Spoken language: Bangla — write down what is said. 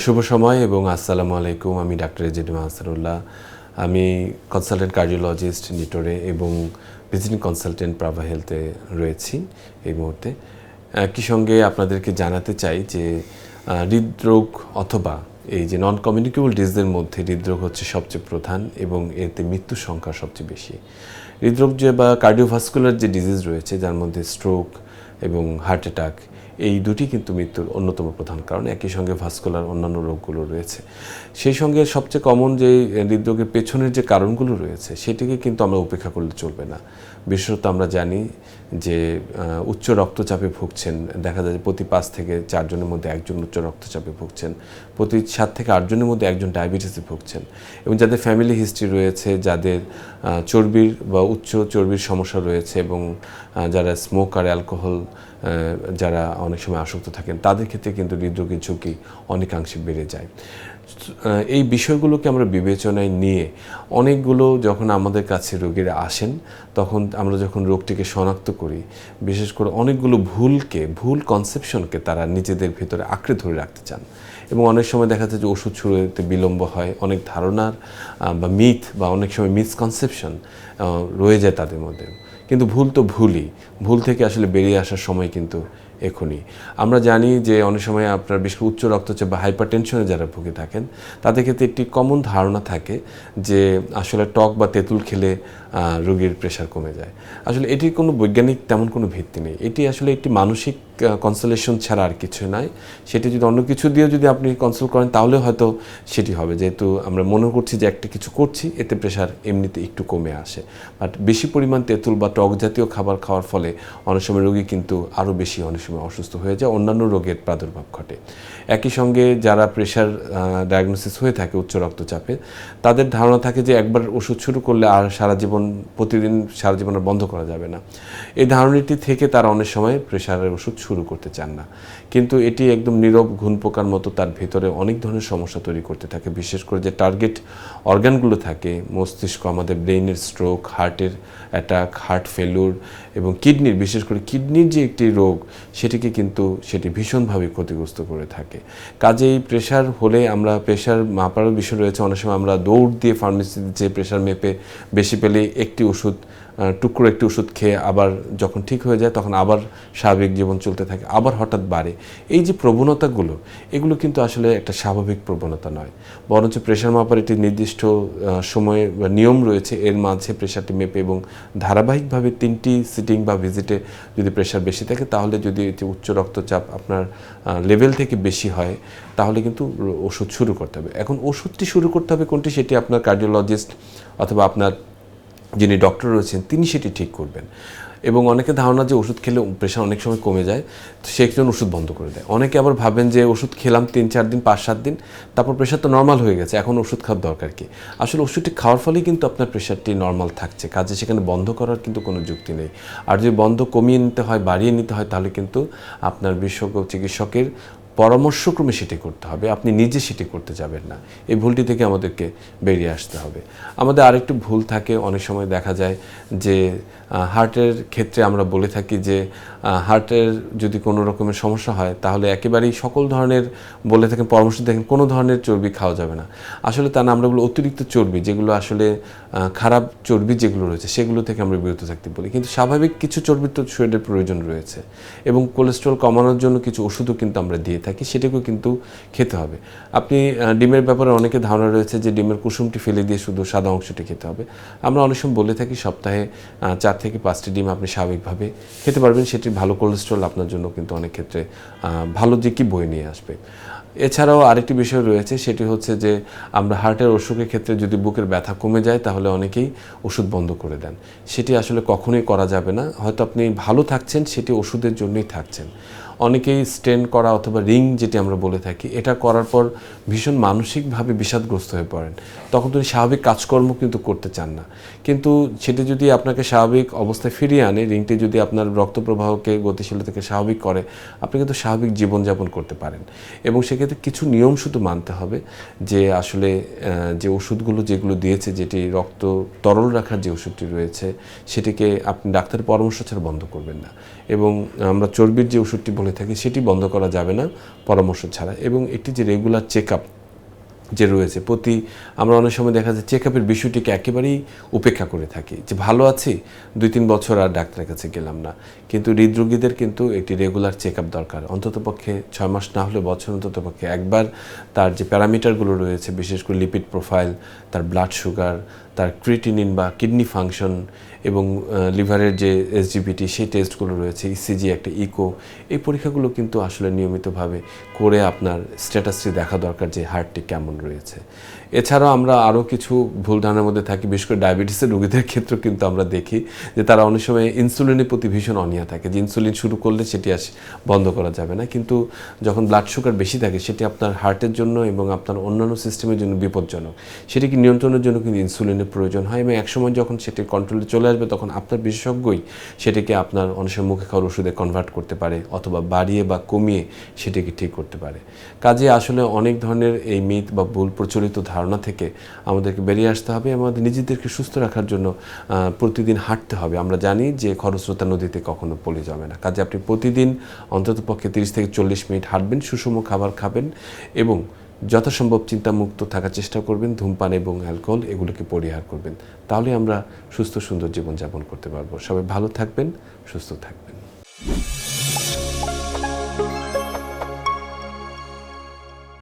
শুভ সময় এবং আসসালামু আলাইকুম। আমি ডাক্তার এজেডুম আসারুল্লাহ আমি কনসালটেন্ট কার্ডিওলজিস্ট নিটোরে এবং ভিজিটিং কনসালটেন্ট প্রাভা হেলথে রয়েছি এই মুহূর্তে। একই সঙ্গে আপনাদেরকে জানাতে চাই যে হৃদরোগ অথবা এই যে নন কমিউনিকেবল ডিজিজের মধ্যে হৃদরোগ হচ্ছে সবচেয়ে প্রধান এবং এতে মৃত্যুর সংখ্যা সবচেয়ে বেশি। হৃদরোগ যে বা কার্ডিওভাস্কুলার যে ডিজিজ রয়েছে, যার মধ্যে স্ট্রোক এবং হার্ট অ্যাটাক এই দুটি কিন্তু মৃত্যুর অন্যতম প্রধান কারণ। একই সঙ্গে ভাস্কুলার অন্যান্য রোগগুলো রয়েছে। সেই সঙ্গে সবচেয়ে কমন যে হৃদরোগের পেছনের যে কারণগুলো রয়েছে, সেটিকে কিন্তু আমরা উপেক্ষা করলে চলবে না। বিশেষত আমরা জানি যে উচ্চ রক্তচাপে ভুগছেন, দেখা যায় প্রতি পাঁচ থেকে চারজনের মধ্যে একজন উচ্চ রক্তচাপে ভুগছেন, প্রতি সাত থেকে আটজনের মধ্যে একজন ডায়াবেটিসে ভুগছেন। এবং যাদের ফ্যামিলি হিস্ট্রি রয়েছে, যাদের চর্বির বা উচ্চ চর্বির সমস্যা রয়েছে এবং যারা স্মোক আর অ্যালকোহল যারা অনেক সময় আসক্ত থাকেন, তাদের ক্ষেত্রে কিন্তু হৃদরোগের ঝুঁকি অনেকাংশে বেড়ে যায়। এই বিষয়গুলোকে আমরা বিবেচনায় নিয়ে অনেকগুলো যখন আমাদের কাছে রোগীরা আসেন, তখন আমরা যখন রোগটিকে শনাক্ত করি, বিশেষ করে অনেকগুলো ভুলকে, ভুল কনসেপশনকে তারা নিজেদের ভিতরে আঁকড়ে ধরে রাখতে চান। এবং অনেক সময় দেখা যায় যে ওষুধ শুরু হতে বিলম্ব হয়, অনেক ধারণার বা মিথ বা অনেক সময় মিসকনসেপশন রয়ে যায় তাদের মধ্যে। কিন্তু ভুল তো ভুলই। ভুল থেকে আসলে বেরিয়ে আসার সময় কিন্তু এখনই। আমরা জানি যে অনেক সময় আপনার বেশ উচ্চ রক্তচাপ বা হাইপার টেনশনে যারা ভুগে থাকেন, তাদের ক্ষেত্রে একটি কমন ধারণা থাকে যে আসলে টক বা তেঁতুল খেলে রোগীর প্রেশার কমে যায়। আসলে এটির কোনো বৈজ্ঞানিক তেমন কোনো ভিত্তি নেই। এটি আসলে একটি মানসিক কনসোলেশন ছাড়া আর কিছু নয় সেটি যদি অন্য কিছু দিয়ে যদি আপনি কনসোল করেন, তাহলে হয়তো সেটি হবে। যেহেতু আমরা মনে করছি যে একটা কিছু করছি, এতে প্রেশার এমনিতে একটু কমে আসে। বাট বেশি পরিমাণ তেঁতুল বা টক জাতীয় খাবার খাওয়ার ফলে অনেক সময় রোগী কিন্তু আরও বেশি অনেক সময় অসুস্থ হয়ে যায়, অন্যান্য রোগের প্রাদুর্ভাব ঘটে। একই সঙ্গে যারা প্রেশার ডায়াগনোসিস হয়ে থাকে উচ্চ রক্তচাপে, তাদের ধারণা থাকে যে একবার ওষুধ শুরু করলে আর সারা জীবন, প্রতিদিন সারা জীবন বন্ধ করা যাবে না। এই ধারণাটি থেকে তারা অনেক সময় প্রেশারের ওষুধ শুরু করতে চান না। কিন্তু এটি একদম নীরব, ঘুণ পোকার মতো তার ভেতরে অনেক ধরনের সমস্যা তৈরি করতে থাকে। বিশেষ করে যে টার্গেট অর্গানগুলো থাকে, মস্তিষ্ক, আমাদের ব্রেইনের স্ট্রোক হার্টের অ্যাটাক হার্ট ফেলুর এবং কিডনির বিশেষ করে কিডনির যে একটি রোগ সেটিকে কিন্তু সেটি ভীষণভাবে ক্ষতিগ্রস্ত করে থাকে। কাজেই প্রেশার হলে আমরা প্রেশার মাপারও বিষয় রয়েছে। অনেক সময় আমরা দৌড় দিয়ে ফার্মেসিতে যে প্রেশার মেপে বেশি পেলে একটি ওষুধ টুকরো একটি ওষুধ খেয়ে আবার যখন ঠিক হয়ে যায়, তখন আবার স্বাভাবিক জীবন চলতে থাকে, আবার হঠাৎ বাড়ে। এই যে প্রবণতাগুলো, এগুলো কিন্তু আসলে একটা স্বাভাবিক প্রবণতা নয়। বরঞ্চ প্রেশার মাপার একটি নির্দিষ্ট সময়ে বা নিয়ম রয়েছে, এর মাঝে প্রেশারটি মেপে এবং ধারাবাহিকভাবে তিনটি সিটিং বা ভিজিটে যদি প্রেশার বেশি থাকে, তাহলে যদি উচ্চ রক্তচাপ আপনার লেভেল থেকে বেশি হয়, তাহলে কিন্তু ওষুধ শুরু করতে হবে। এখন ওষুধটি শুরু করতে হবে কোনটি? সেটি আপনার কার্ডিওলজিস্ট অথবা আপনার যিনি ডক্টর রয়েছেন, তিনি সেটি ঠিক করবেন। এবং অনেকে ধারণা যে ওষুধ খেলে প্রেশার অনেক সময় কমে যায়, তো সে একজন ওষুধ বন্ধ করে দেয়। অনেকে আবার ভাবেন যে ওষুধ খেলাম তিন, চার দিন, পাঁচ, সাত দিন, তারপর প্রেশার তো নর্মাল হয়ে গেছে, এখন ওষুধ খাওয়ার দরকার কি? আসলে ওষুধটি খাওয়ার ফলেই কিন্তু আপনার প্রেশারটি নর্মাল থাকছে। কাজে সেখানে বন্ধ করার কিন্তু কোনো যুক্তি নেই। আর যদি বন্ধ কমিয়ে নিতে হয়, বাড়িয়ে নিতে হয়, তাহলে কিন্তু আপনার বিশেষজ্ঞ, চিকিৎসকের পরামর্শক্রমে সেটি করতে হবে, আপনি নিজে সেটি করতে যাবেন না। এই ভুলটি থেকে আমাদেরকে বেরিয়ে আসতে হবে। আমাদের আরেকটু ভুল থাকে, অনেক সময় দেখা যায় যে হার্টের ক্ষেত্রে আমরা বলে থাকি যে হার্টের যদি কোনো রকমের সমস্যা হয়, তাহলে একেবারেই সকল ধরনের বলে থাকেন, পরামর্শ দেখেন কোনো ধরনের চর্বি খাওয়া যাবে না। আসলে তা না, আমরা বলি অতিরিক্ত চর্বি, যেগুলো আসলে খারাপ চর্বি যেগুলো রয়েছে, সেগুলো থেকে আমরা বিরত থাকতে বলি। কিন্তু স্বাভাবিক কিছু চর্বির তো শরীরের প্রয়োজন রয়েছে এবং কোলেস্ট্রল কমানোর জন্য কিছু ওষুধও কিন্তু আমরা দিয়ে থাকি সেটাকেও কিন্তু খেতে হবে। আপনি ডিমের ব্যাপারে অনেকে ধারণা রয়েছে যে ডিমের কুসুমটি ফেলে দিয়ে শুধু সাদা অংশটি খেতে হবে। আমরা অনেক সময় বলে থাকি সপ্তাহে চার থেকে পাঁচটি ডিম আপনি স্বাভাবিকভাবে খেতে পারবেন। সেটি ভালো কোলেস্ট্রল আপনার জন্য কিন্তু অনেক ক্ষেত্রে ভালো দিকই বয়ে নিয়ে আসবে। এছাড়াও আরেকটি বিষয় রয়েছে, সেটি হচ্ছে যে আমরা হার্টের অসুখের ক্ষেত্রে যদি বুকের ব্যথা কমে যায়, তাহলে অনেকেই ওষুধ বন্ধ করে দেন। সেটি আসলে কখনোই করা যাবে না। হয়তো আপনি ভালো থাকছেন, সেটি ওষুধের জন্যই থাকছেন। অনেকেই স্টেন করা অথবা রিং যেটি আমরা বলে থাকি, এটা করার পর ভীষণ মানসিকভাবে বিষাদগ্রস্ত হয়ে পড়েন। তখন তিনি স্বাভাবিক কাজকর্ম কিন্তু করতে চান না। কিন্তু সেটি যদি আপনাকে স্বাভাবিক অবস্থায় ফিরিয়ে আনে রিংটি যদি আপনার রক্ত প্রবাহকে গতিশীলতাকে স্বাভাবিক করে, আপনি কিন্তু স্বাভাবিক জীবনযাপন করতে পারেন। এবং সেক্ষেত্রে কিছু নিয়ম শুধু মানতে হবে যে আসলে যে ওষুধগুলো যেগুলো দিয়েছে, যেটি রক্ত তরল রাখার যে ওষুধটি রয়েছে, সেটিকে আপনি ডাক্তারের পরামর্শ ছাড়া বন্ধ করবেন না। এবং আমরা চর্বির যে ওষুধটি বলে হয়ে থাকে, সেটি বন্ধ করা যাবে না পরামর্শ ছাড়া। এবং একটি যে রেগুলার চেক যে রয়েছে, প্রতি আমরা অনেক সময় দেখা যায় চেক আপের বিষয়টিকে একেবারেই উপেক্ষা করে থাকি যে ভালো আছি, দুই তিন বছর আর ডাক্তারের কাছে গেলাম না। কিন্তু হৃদরোগীদের কিন্তু একটি রেগুলার চেক আপ দরকার। অন্ততপক্ষে ছয় মাস না হলে বছর অন্ততপক্ষে একবার তার যে প্যারামিটারগুলো রয়েছে, বিশেষ করে লিপিড প্রোফাইল তার ব্লাড সুগার তার ক্রিটিনিন বা কিডনি ফাংশন এবং লিভারের যে এসজিপিটি সেই টেস্টগুলো রয়েছে ইসিজি একটা ইকো এই পরীক্ষাগুলো কিন্তু আসলে নিয়মিতভাবে করে আপনার স্ট্যাটাসটি দেখা দরকার যে হার্টটি কেমন রয়েছে। এছাড়াও আমরা আরও কিছু ভুল ধারণার মধ্যে থাকি, বিশেষ করে ডায়াবেটিসের রোগীদের ক্ষেত্রে কিন্তু আমরা দেখি যে তারা অনেক সময় ইনসুলিনের প্রতি ভীষণ অনীহা থাকে, যে ইনসুলিন শুরু করলে সেটি আস বন্ধ করা যাবে না। কিন্তু যখন ব্লাড সুগার বেশি থাকে, সেটি আপনার হার্টের জন্য এবং আপনার অন্যান্য সিস্টেমের জন্য বিপজ্জনক। সেটিকে নিয়ন্ত্রণের জন্য কিন্তু ইনসুলিনের প্রয়োজন হয় এবং একসময় যখন সেটি কন্ট্রোলে চলে আসবে, তখন আপনার বিশেষজ্ঞই সেটিকে আপনার অনেক মুখে খাওয়ার ওষুধে কনভার্ট করতে পারে অথবা বাড়িয়ে বা কমিয়ে সেটিকে ঠিক করতে পারে। কাজে আসলে অনেক ধরনের এই মিথ বা ভুল প্রচলিত ধারণা থেকে আমাদেরকে বেরিয়ে আসতে হবে আমাদের নিজেদেরকে সুস্থ রাখার জন্য প্রতিদিন হাঁটতে হবে। আমরা জানি যে খরস্রোতা নদীতে কখনো পলে যাবে না। কাজে আপনি প্রতিদিন অন্ততপক্ষে তিরিশ থেকে চল্লিশ মিনিট হাঁটবেন, সুষম খাবার খাবেন এবং যথাসম্ভব চিন্তামুক্ত থাকার চেষ্টা করবেন, ধূমপান এবং অ্যালকোহল এগুলোকে পরিহার করবেন। তাহলে আমরা সুস্থ সুন্দর জীবনযাপন করতে পারব। সবাই ভালো থাকবেন, সুস্থ থাকবেন।